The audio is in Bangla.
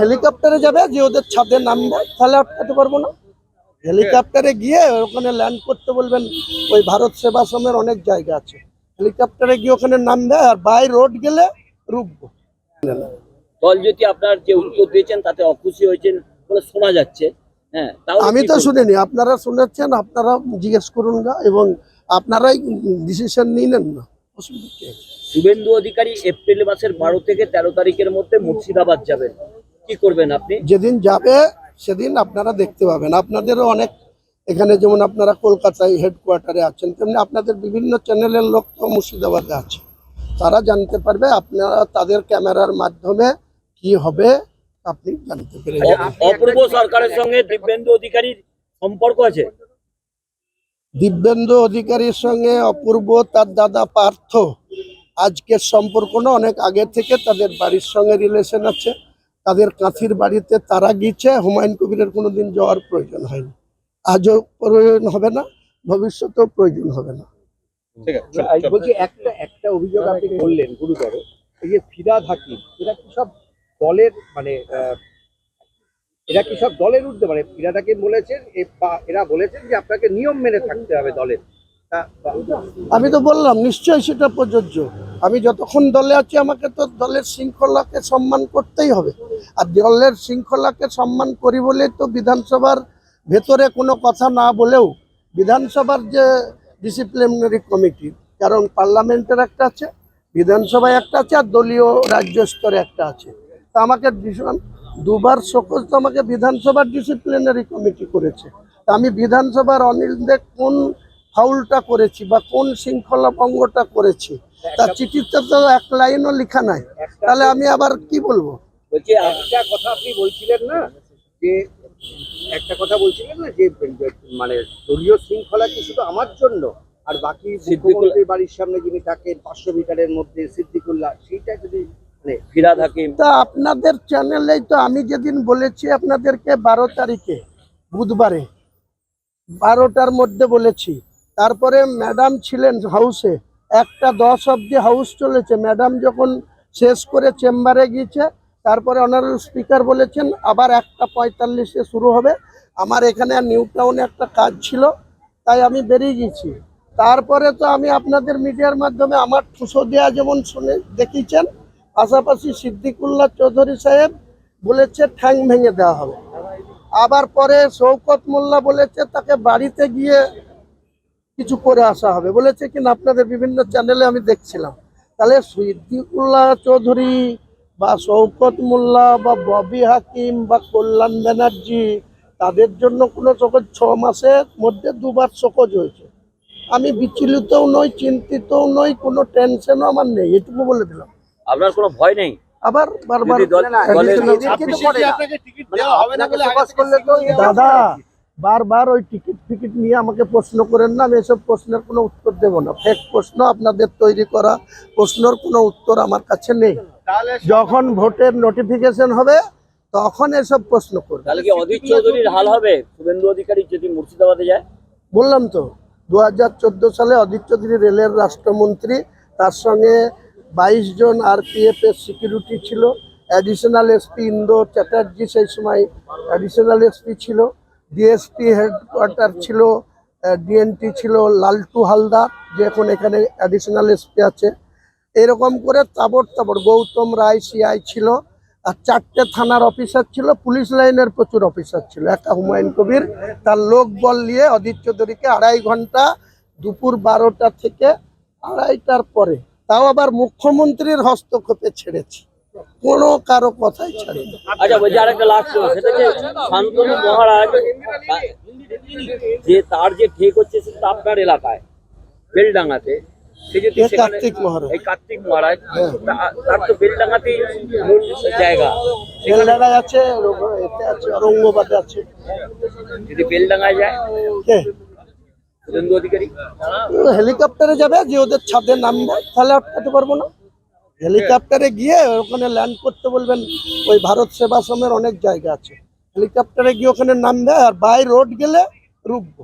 হেলিকপ্টারে যাবে যে ওদের ছাদে নামবে। তাহলে আটকাতে পারব না? হেলিকপ্টারে গিয়ে ওখানে ল্যান্ড করতে বলবেন ওই ভারত সেবাশ্রমের অনেক জায়গা আছে। হেলিকপ্টারে গিয়ে ওখানে নামবে আর বাই রোড গেলে রুকবো দল যদি আপনার যে উত্তর দিয়েছেন তাতে অখুশি হয়েছেন বলে শোনা যাচ্ছে। হ্যাঁ তাহলে আমি তো শুনিনি আপনারা শুনেছেন আপনারা জিজ্ঞেস করুন না এবং আপনারাই ডিসিশন নিলেন না। অসুবিধা? শুভেন্দু অধিকারী এপ্রিল মাসের বারো থেকে তেরো তারিখের মধ্যে মুর্শিদাবাদ যাবেন। কি করবেন আপনি? যেদিন যাবে সেদিন আপনারা দেখতে পাবেন। আপনাদেরও অনেক এখানে যেমন আপনারা কলকাতায় হেডকোয়ার্টারে আছেন তেমনি আপনাদের বিভিন্ন চ্যানেলের লোক তো মুর্শিদাবাদে আছে। তারা জানতে পারবে আপনারা তাদের ক্যামেরার মাধ্যমে কি হবে আপনি জানতে পেরে অ- যাবেন। অপূর্ব সরকারের সঙ্গে দিব্যেন্দু অধিকারীর সম্পর্ক আছে? দিব্যেন্দু অধিকারীর সঙ্গে অপূর্ব তার দাদা পার্থ। আজকের সম্পর্ক না অনেক আগে থেকে তাদের বাড়ির সঙ্গে রিলেশন আছে। তাদের কাঁথির বাড়িতে তারা গিয়েছে হুমায়ুন কবিরের কোনোদিন যাওয়ার প্রয়োজন হয়নি। আজও প্রয়োজন হবে না ভবিষ্যতেও প্রয়োজন হবে না। বলছি একটা একটা অভিযোগ আপনি করলেন গুরুতর। এই যে ফিরাদ হাকিম এরা কি সব দলের মানে আহ, এরা কি সব দলের ঊর্ধ্বে? মানে ফিরাদ হাকিম বলেছেন এ- বা এরা বলেছেন যে আপনাকে নিয়ম মেনে থাকতে হবে দলের। আমি তো বললাম, নিশ্চয়ই সেটা প্রযোজ্য। আমি যতক্ষণ দলে আছি, আমাকে তো দলের শৃঙ্খলাকে সম্মান করতেই হবে। আর দলের শৃঙ্খলাকে সম্মান করি বলে তো বিধানসভার ভেতরে কোনো কথা না বলেও বিধানসভার যে ডিসিপ্লিনারি কমিটি কারণ পার্লামেন্টের একটা আছে, বিধানসভায় একটা আছে, আর দলীয় রাজ্য স্তরে একটা আছে। তা আমাকে দুবার সকল তো আমাকে বিধানসভার ডিসিপ্লিনারি কমিটি করেছে। তা আমি বিধানসভার অনিল দেব কোন ফাউলটা করেছি বা কোন শৃঙ্খলা ভঙ্গটা করেছি তার চিঠিতে তো এক লাইনও লেখা নাই। তাহলে আমি আবার কি বলব? বলছি একটা কথা আপনি বলছিলেন না যে একটা কথা বলছিলেন না যে মানে দলীয় শৃঙ্খলা কি শুধু আমার জন্য? আর বাকি মুখ্যমন্ত্রীর বাড়ির সামনে যিনি থাকেন পাঁচশো মিটারের মধ্যে সিদ্দিকুল্লাহ সেইটা যদি মানে ফিরাদ হাকিম। তা আপনাদের চ্যানেলেই তো আমি যেদিন বলেছি আপনাদেরকে বারো তারিখে বুধবারে বারোটার মধ্যে বলেছি। তারপরে ম্যাডাম ছিলেন হাউসে। একটা দশ অব্দি হাউস চলেছে। ম্যাডাম যখন শেষ করে চেম্বারে গিয়েছে, তারপরে অনারেবল স্পিকার বলেছেন, আবার একটা পঁয়তাল্লিশে শুরু হবে। আমার এখানে নিউ টাউনে একটা কাজ ছিল, তাই আমি বেরিয়ে গেছি তারপরে তো আমি আপনাদের মিডিয়ার মাধ্যমে আমার ঠুসো দেওয়া যেমন শুনে দেখিয়েছেন, পাশাপাশি সিদ্দিকুল্লাহ চৌধুরী সাহেব বলেছে, ঠ্যাং ভেঙে দেওয়া হবে। আবার পরে শৌকত মোল্লা বলেছে, তাকে বাড়িতে গিয়ে কিছু করে আসা হবে। বলেছে কিনা আপনাদের বিভিন্ন চ্যানেলে আমি দেখছিলাম। তাহলে সিদ্দিকুল্লাহ চৌধুরী বা শৌকত মোল্লা বা ববি হাকিম বা কল্যাণ ব্যানার্জি তাদের জন্য কোনো চোখের ছ মাসের মধ্যে দুবার শোকজ হয়েছে। আমি বিচলিতও নই চিন্তিতও নই কোনো টেনশনও আমার নেই এটুকু বলে দিলাম। আপনার কোনো ভয় নেই? আবার বারবার। মানে এরা- দাদা বারবার ওই টিকিট ফিকিট নিয়ে আমাকে প্রশ্ন করেন না আমি এসব প্রশ্নের কোনো উত্তর দেব না। ফেক প্রশ্ন আপনাদের তৈরি করা প্রশ্নের কোনো উত্তর আমার কাছে নেই। যখন ভোটের নোটিফিকেশন হবে তখন এসব প্রশ্ন করবে। তাহলে কি অধীর চৌধুরীর হাল হবে? শুভেন্দু অধিকারী যদি মুর্শিদাবাদে যায়? বললাম তো দু হাজার চোদ্দ সালে অদিত চৌধুরী রেলের রাষ্ট্রমন্ত্রী তার সঙ্গে বাইশ জন আরপিএফ এর সিকিউরিটি ছিল। অ্যাডিশনাল এসপি ইন্দো চ্যাটার্জি সেই সময় অ্যাডিশনাল এসপি ছিল। ডিএসপি হেডকোয়ার্টার ছিল ডিএনটি ছিল, লালটু হালদার, যে এখন এখানে অ্যাডিশনাল এসপি আছে। এরকম করে তাবড় তাবড় গৌতম রায় সিআই ছিল, আর চারটে থানার অফিসার ছিল, পুলিশ লাইনের প্রচুর অফিসার ছিল। একটা হুমায়ুন কবির, তার লোক বল নিয়ে অদিত চৌধুরীকে আড়াই ঘণ্টা দুপুর বারোটা থেকে আড়াইটার পরে। তাও আবার মুখ্যমন্ত্রীর হস্তক্ষেপে ছেড়েছি। কোনো কারও কথাই ছাড়িনি। আচ্ছা বলছি আরেকটা লাস্ট সেটা যে শান্তনু মহারাজ যে তার যে ঠিক হচ্ছে সেটা আপনার এলাকায় বেলডাঙ্গাতে। কার্তিক মহারাজ। কার্তিক মহারাজ হ্যাঁ। তার তো বেলডাঙ্গাতেই মূল জায়গা। বেলডাঙায় আছে রো- এতে আছে অরঙ্গবাদে আছে। যদি বেলডাঙ্গায় যায় অধিকারী? হেলিকপ্টারে যাবে যে ওদের ছাদে নামবে তাহলে আটকাতে পারব না। হেলিকপ্টারে গিয়ে ওখানে ল্যান্ড করতে বলবেন, ওই ভারত সেবাশ্রমের অনেক জায়গা আছে। হেলিকপ্টারে গিয়ে ওখানে নামবে আর বাই রোড গেলে রুকবো